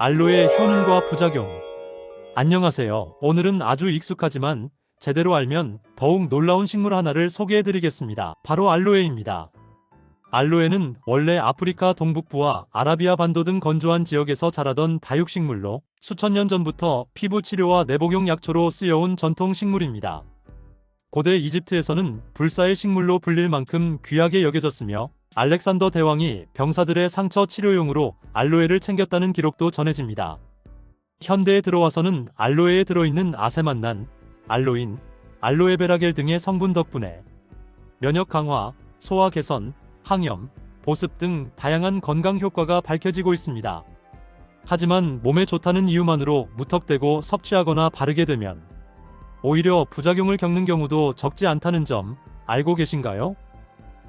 알로에 효능과 부작용. 안녕하세요. 오늘은 아주 익숙하지만 제대로 알면 더욱 놀라운 식물 하나를 소개해 드리겠습니다. 바로 알로에입니다. 알로에는 원래 아프리카 동북부와 아라비아 반도 등 건조한 지역에서 자라던 다육식물로 수천 년 전부터 피부 치료와 내복용 약초로 쓰여온 전통 식물입니다. 고대 이집트에서는 불사의 식물로 불릴 만큼 귀하게 여겨졌으며 알렉산더 대왕이 병사들의 상처 치료용으로 알로에를 챙겼다는 기록도 전해집니다. 현대에 들어와서는 알로에에 들어있는 아세만난, 알로인, 알로에베라겔 등의 성분 덕분에 면역 강화, 소화 개선, 항염, 보습 등 다양한 건강 효과가 밝혀지고 있습니다. 하지만 몸에 좋다는 이유만으로 무턱대고 섭취하거나 바르게 되면 오히려 부작용을 겪는 경우도 적지 않다는 점 알고 계신가요?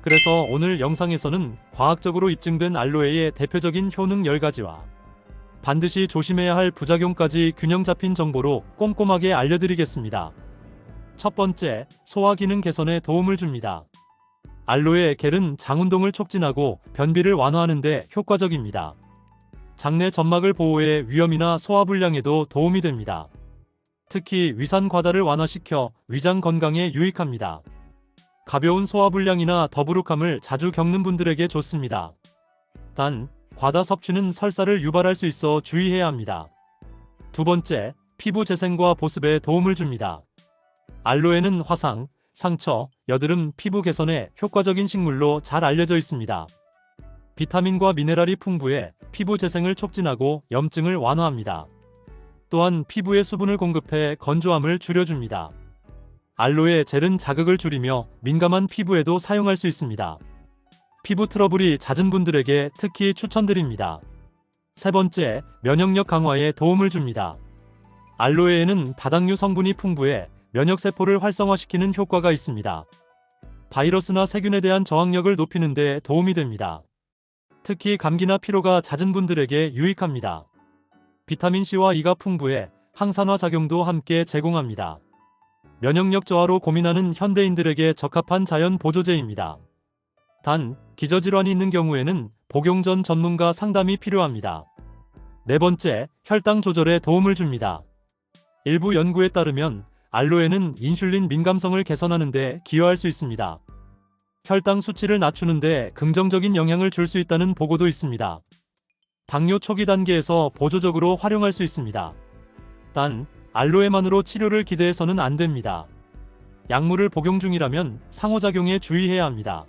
그래서 오늘 영상에서는 과학적으로 입증된 알로에의 대표적인 효능 10가지와 반드시 조심해야 할 부작용까지 균형 잡힌 정보로 꼼꼼하게 알려드리겠습니다. 첫 번째, 소화 기능 개선에 도움을 줍니다. 알로에 겔은 장운동을 촉진하고 변비를 완화하는 데 효과적입니다. 장내 점막을 보호해 위염이나 소화불량에도 도움이 됩니다. 특히 위산 과다를 완화시켜 위장 건강에 유익합니다. 가벼운 소화불량이나 더부룩함을 자주 겪는 분들에게 좋습니다. 단, 과다 섭취는 설사를 유발할 수 있어 주의해야 합니다. 두 번째, 피부 재생과 보습에 도움을 줍니다. 알로에는 화상, 상처, 여드름, 피부 개선에 효과적인 식물로 잘 알려져 있습니다. 비타민과 미네랄이 풍부해 피부 재생을 촉진하고 염증을 완화합니다. 또한 피부에 수분을 공급해 건조함을 줄여줍니다. 알로에 젤은 자극을 줄이며 민감한 피부에도 사용할 수 있습니다. 피부 트러블이 잦은 분들에게 특히 추천드립니다. 세 번째, 면역력 강화에 도움을 줍니다. 알로에에는 다당류 성분이 풍부해 면역세포를 활성화시키는 효과가 있습니다. 바이러스나 세균에 대한 저항력을 높이는 데 도움이 됩니다. 특히 감기나 피로가 잦은 분들에게 유익합니다. 비타민C와 E가 풍부해 항산화 작용도 함께 제공합니다. 면역력 저하로 고민하는 현대인들에게 적합한 자연 보조제입니다. 단, 기저질환이 있는 경우에는 복용 전 전문가 상담이 필요합니다. 네 번째, 혈당 조절에 도움을 줍니다. 일부 연구에 따르면 알로에는 인슐린 민감성을 개선하는 데 기여할 수 있습니다. 혈당 수치를 낮추는 데 긍정적인 영향을 줄 수 있다는 보고도 있습니다. 당뇨 초기 단계에서 보조적으로 활용할 수 있습니다. 단, 알로에만으로 치료를 기대해서는 안 됩니다. 약물을 복용 중이라면 상호작용에 주의해야 합니다.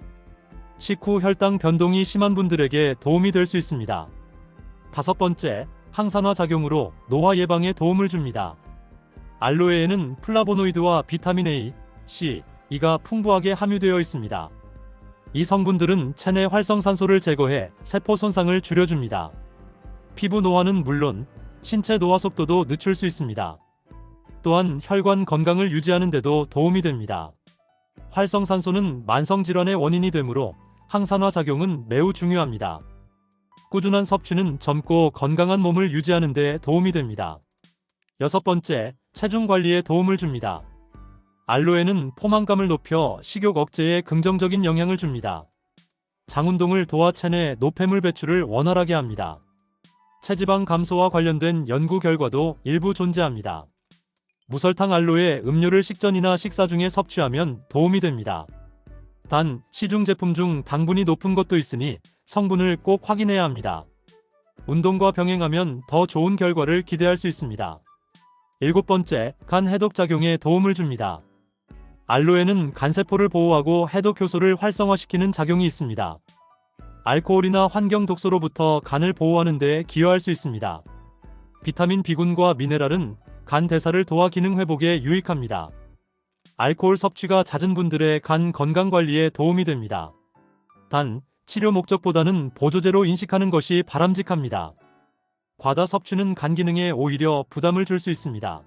식후 혈당 변동이 심한 분들에게 도움이 될 수 있습니다. 다섯 번째, 항산화 작용으로 노화 예방에 도움을 줍니다. 알로에에는 플라보노이드와 비타민 A, C, E가 풍부하게 함유되어 있습니다. 이 성분들은 체내 활성산소를 제거해 세포 손상을 줄여줍니다. 피부 노화는 물론 신체 노화 속도도 늦출 수 있습니다. 또한 혈관 건강을 유지하는 데도 도움이 됩니다. 활성산소는 만성질환의 원인이 되므로 항산화 작용은 매우 중요합니다. 꾸준한 섭취는 젊고 건강한 몸을 유지하는 데 도움이 됩니다. 여섯 번째, 체중 관리에 도움을 줍니다. 알로에는 포만감을 높여 식욕 억제에 긍정적인 영향을 줍니다. 장 운동을 도와 체내 노폐물 배출을 원활하게 합니다. 체지방 감소와 관련된 연구 결과도 일부 존재합니다. 무설탕 알로에 음료를 식전이나 식사 중에 섭취하면 도움이 됩니다. 단, 시중 제품 중 당분이 높은 것도 있으니 성분을 꼭 확인해야 합니다. 운동과 병행하면 더 좋은 결과를 기대할 수 있습니다. 일곱 번째, 간 해독 작용에 도움을 줍니다. 알로에는 간세포를 보호하고 해독 효소를 활성화시키는 작용이 있습니다. 알코올이나 환경 독소로부터 간을 보호하는 데 기여할 수 있습니다. 비타민 B군과 미네랄은 간 대사를 도와 기능 회복에 유익합니다. 알코올 섭취가 잦은 분들의 간 건강 관리에 도움이 됩니다. 단, 치료 목적보다는 보조제로 인식하는 것이 바람직합니다. 과다 섭취는 간 기능에 오히려 부담을 줄 수 있습니다.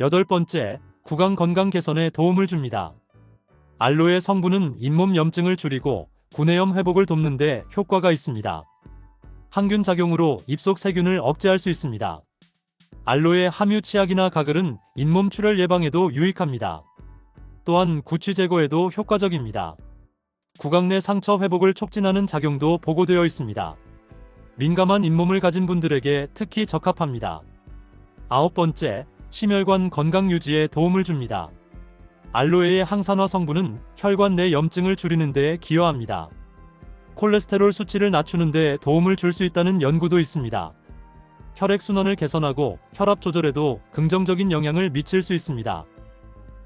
여덟 번째, 구강 건강 개선에 도움을 줍니다. 알로에 성분은 잇몸 염증을 줄이고 구내염 회복을 돕는 데 효과가 있습니다. 항균 작용으로 입속 세균을 억제할 수 있습니다. 알로에 함유 치약이나 가글은 잇몸 출혈 예방에도 유익합니다. 또한 구취 제거에도 효과적입니다. 구강 내 상처 회복을 촉진하는 작용도 보고되어 있습니다. 민감한 잇몸을 가진 분들에게 특히 적합합니다. 아홉 번째, 심혈관 건강 유지에 도움을 줍니다. 알로에의 항산화 성분은 혈관 내 염증을 줄이는 데 기여합니다. 콜레스테롤 수치를 낮추는 데 도움을 줄 수 있다는 연구도 있습니다. 혈액 순환을 개선하고 혈압 조절에도 긍정적인 영향을 미칠 수 있습니다.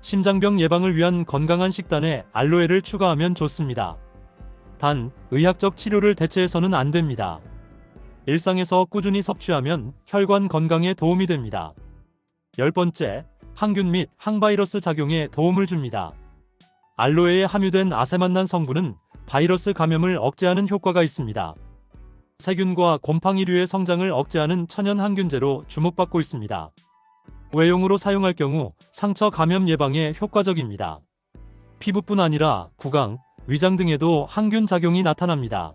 심장병 예방을 위한 건강한 식단에 알로에를 추가하면 좋습니다. 단, 의학적 치료를 대체해서는 안 됩니다. 일상에서 꾸준히 섭취하면 혈관 건강에 도움이 됩니다. 열 번째, 항균 및 항바이러스 작용에 도움을 줍니다. 알로에에 함유된 아세만난 성분은 바이러스 감염을 억제하는 효과가 있습니다. 세균과 곰팡이류의 성장을 억제하는 천연 항균제로 주목받고 있습니다. 외용으로 사용할 경우 상처 감염 예방에 효과적입니다. 피부뿐 아니라 구강, 위장 등에도 항균 작용이 나타납니다.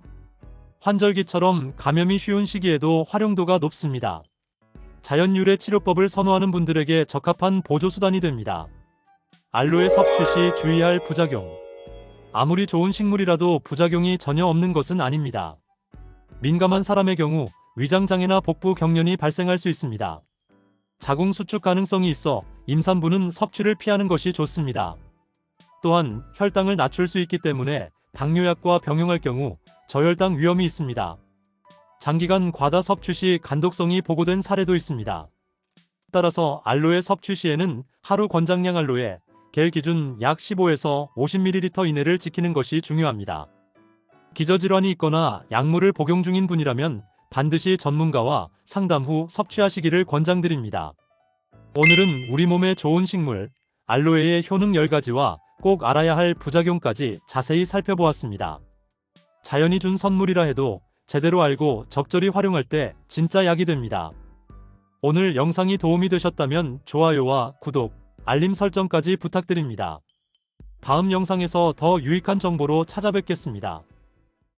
환절기처럼 감염이 쉬운 시기에도 활용도가 높습니다. 자연유래 치료법을 선호하는 분들에게 적합한 보조수단이 됩니다. 알로에 섭취 시 주의할 부작용. 아무리 좋은 식물이라도 부작용이 전혀 없는 것은 아닙니다. 민감한 사람의 경우 위장장애나 복부 경련이 발생할 수 있습니다. 자궁 수축 가능성이 있어 임산부는 섭취를 피하는 것이 좋습니다. 또한 혈당을 낮출 수 있기 때문에 당뇨약과 병용할 경우 저혈당 위험이 있습니다. 장기간 과다 섭취 시 간독성이 보고된 사례도 있습니다. 따라서 알로에 섭취 시에는 하루 권장량 알로에 겔 기준 약 15에서 50ml 이내를 지키는 것이 중요합니다. 기저질환이 있거나 약물을 복용 중인 분이라면 반드시 전문가와 상담 후 섭취하시기를 권장드립니다. 오늘은 우리 몸에 좋은 식물, 알로에의 효능 10가지와 꼭 알아야 할 부작용까지 자세히 살펴보았습니다. 자연이 준 선물이라 해도 제대로 알고 적절히 활용할 때 진짜 약이 됩니다. 오늘 영상이 도움이 되셨다면 좋아요와 구독, 알림 설정까지 부탁드립니다. 다음 영상에서 더 유익한 정보로 찾아뵙겠습니다.